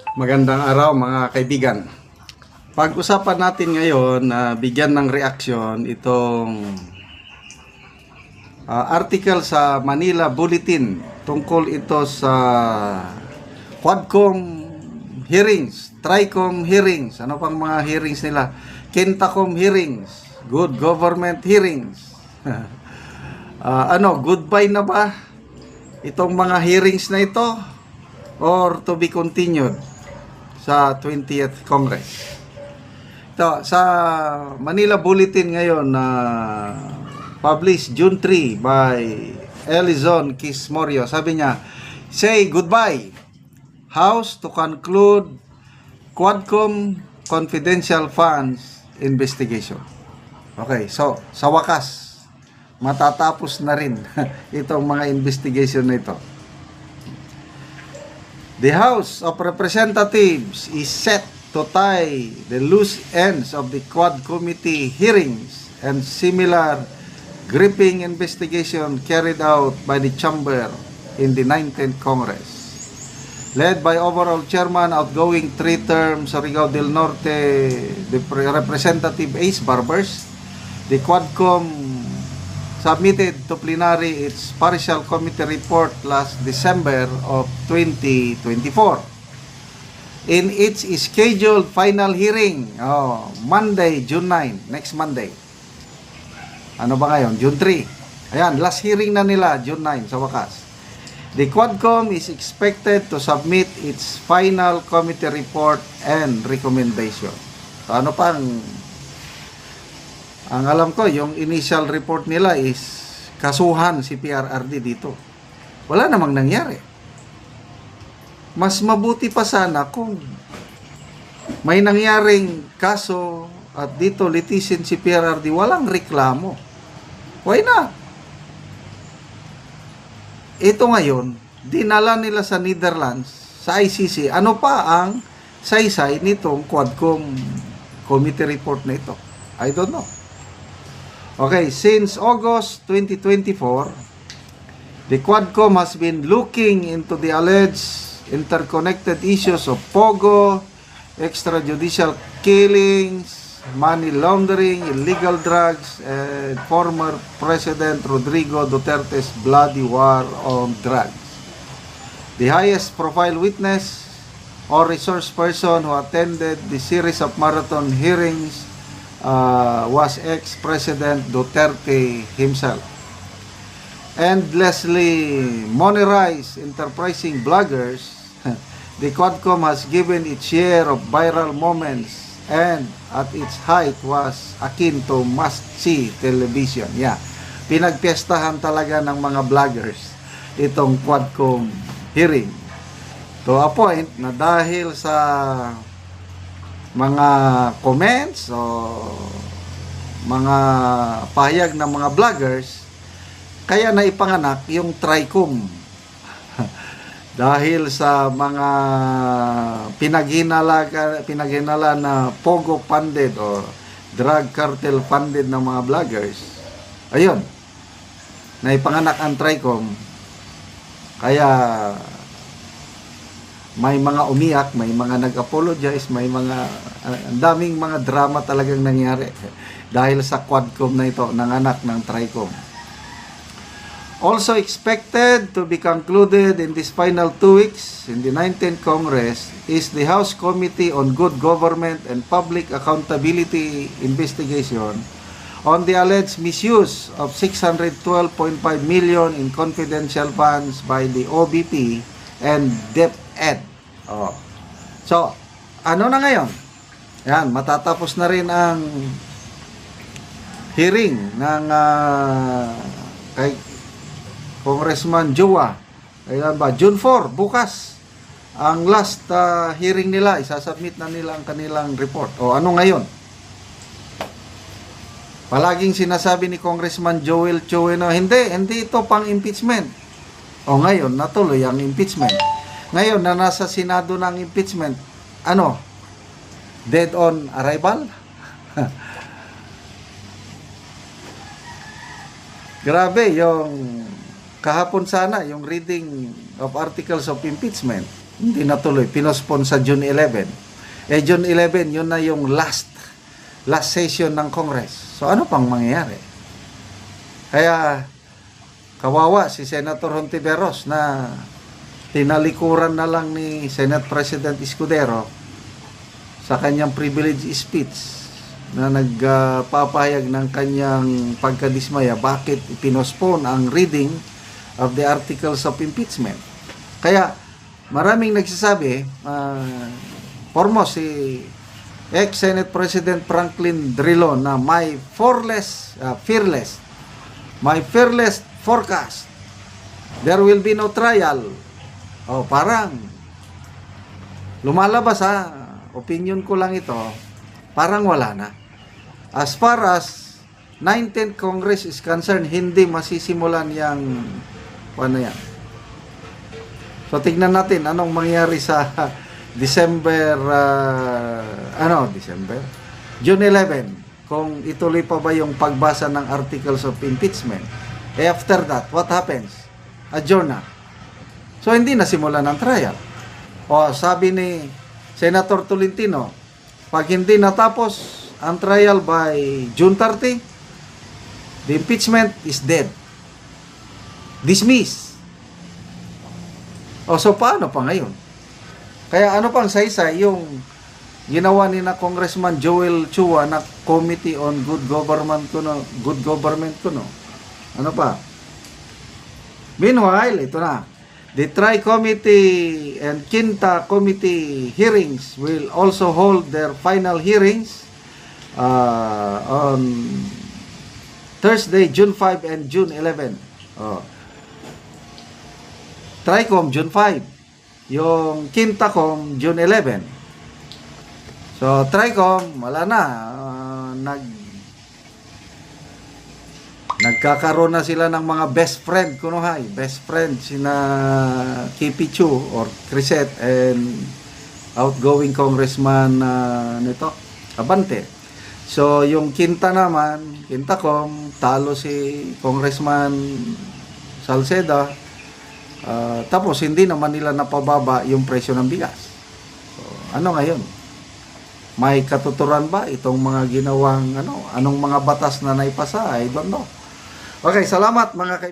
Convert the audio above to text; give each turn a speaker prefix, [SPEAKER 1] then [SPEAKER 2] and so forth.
[SPEAKER 1] Magandang araw mga kaibigan. Pag-usapan natin ngayon na bigyan ng reaksyon itong ah, article sa Manila Bulletin tungkol ito sa Quadcom hearings, Tricom hearings, ano pang mga hearings nila, Kentacom hearings, Good Government hearings. Ah, ano, goodbye na ba itong mga hearings na ito or to be continued sa 20th Congress. Ito, sa Manila Bulletin ngayon na published June 3 by Elizon Kismorio. Sabi niya, say goodbye. House to conclude Quadcom confidential funds investigation. Okay, so sa wakas, matatapos na rin itong mga investigation na ito. The House of Representatives is set to tie the loose ends of the Quad Committee hearings and similar gripping investigation carried out by the chamber in the 19th Congress. Led by overall chairman outgoing three terms Surigao del Norte, the pre- Representative Ace Barbers, the Quadcom submitted to plenary its partial committee report last December of 2024. In its scheduled final hearing, oh, Monday, June 9, next Monday. Ano ba ngayon? June 3. Ayan, last hearing na nila, June 9, sa wakas. The Quadcom is expected to submit its final committee report and recommendation. So, ano pang ang alam ko, yung initial report nila is kasuhan si PRRD dito. Wala namang nangyari. Mas mabuti pa sana kung may nangyaring kaso at dito litisin si PRRD, walang reklamo. Why not? Ito ngayon, dinala nila sa Netherlands, sa ICC, ano pa ang saysay nitong Quadcom committee report na ito? I don't know. Okay, since August 2024, the Quadcom has been looking into the alleged interconnected issues of POGO, extrajudicial killings, money laundering, illegal drugs, and former President Rodrigo Duterte's bloody war on drugs. The highest profile witness or resource person who attended the series of marathon hearings uh, was ex-President Duterte himself. Endlessly monetized enterprising bloggers, the Quadcom has given its share of viral moments and at its height was akin to must-see television. Yeah. Pinagpiestahan talaga ng mga bloggers itong Quadcom hearing. To a point na dahil sa mga comments o mga pahayag ng mga vloggers kaya naipanganak yung Tricom dahil sa mga pinaghinala pinaghinala na pogo funded o drug cartel funded ng mga vloggers ayun naipanganak ang Tricom kaya may mga umiyak, may mga nag-apologize, may mga ah, ang daming mga drama talagang nangyari dahil sa Quadcom na ito ng anak ng Tricom. Also expected to be concluded in this final two weeks in the 19th Congress is the House Committee on Good Government and Public Accountability Investigation on the alleged misuse of 612.5 million in confidential funds by the OBP and DepEd. Oh. So, ano na ngayon? Yan, matatapos na rin ang hearing ng ah, kay Congressman Jowa. Kailan ba? June 4, bukas. Ang last ah, hearing nila, isasubmit na nila ang kanilang report. O ano ngayon? Palaging sinasabi ni Congressman Joel Choweno, hindi, hindi ito pang impeachment. O ngayon, natuloy ang impeachment. Ngayon, na nasa Senado ng impeachment, ano? Dead on arrival? Grabe, yung kahapon sana, yung reading of articles of impeachment. hindi natuloy. Pinospon sa June 11. Eh, June 11, yun na yung last last session ng Congress. So, ano pang mangyayari? Kaya, kawawa si Senator Hontiveros na tinalikuran na lang ni Senate President Escudero sa kanyang privilege speech na nagpapahayag ng kanyang pagkadismaya bakit ipinospone ang reading of the articles of impeachment. Kaya maraming nagsasabi, uh, foremost si ex-Senate President Franklin Drilon na my fearless, uh, fearless, my fearless forecast, there will be no trial. O parang lumalabas ha, opinion ko lang ito, parang wala na. As far as 19th Congress is concerned, hindi masisimulan yung ano yan. So tignan natin anong mangyari sa December uh, ano December June 11 kung ituloy pa ba yung pagbasa ng articles of impeachment. Eh after that, what happens? Adjourn na. So hindi na simulan ng trial. O sabi ni Senator Tolentino, pag hindi natapos ang trial by June 30, the impeachment is dead. Dismiss. O so paano pa ngayon? Kaya ano pang saysay yung ginawa ni na Congressman Joel Chua na Committee on Good Government kuno, Good Government kuno. Ano pa? Meanwhile, ito na. The Tri-Committee and Quinta Committee hearings will also hold their final hearings uh, on Thursday, June 5 and June 11. Oh. Tricom, June 5. Yung Quintacom, June 11. So, Tricom, wala na. Uh, nag nagkakaroon na sila ng mga best friend kuno hay best friend sina Kipi Chu or Crisette and outgoing congressman uh, nito Abante. So yung Quinta naman Quintacom talo si congressman Salceda. Uh, tapos hindi naman nila napababa yung presyo ng bigas. So, ano ngayon? May katuturan ba itong mga ginawang ano anong mga batas na naipasa? I don't know Okay, salamat mga kaibigan.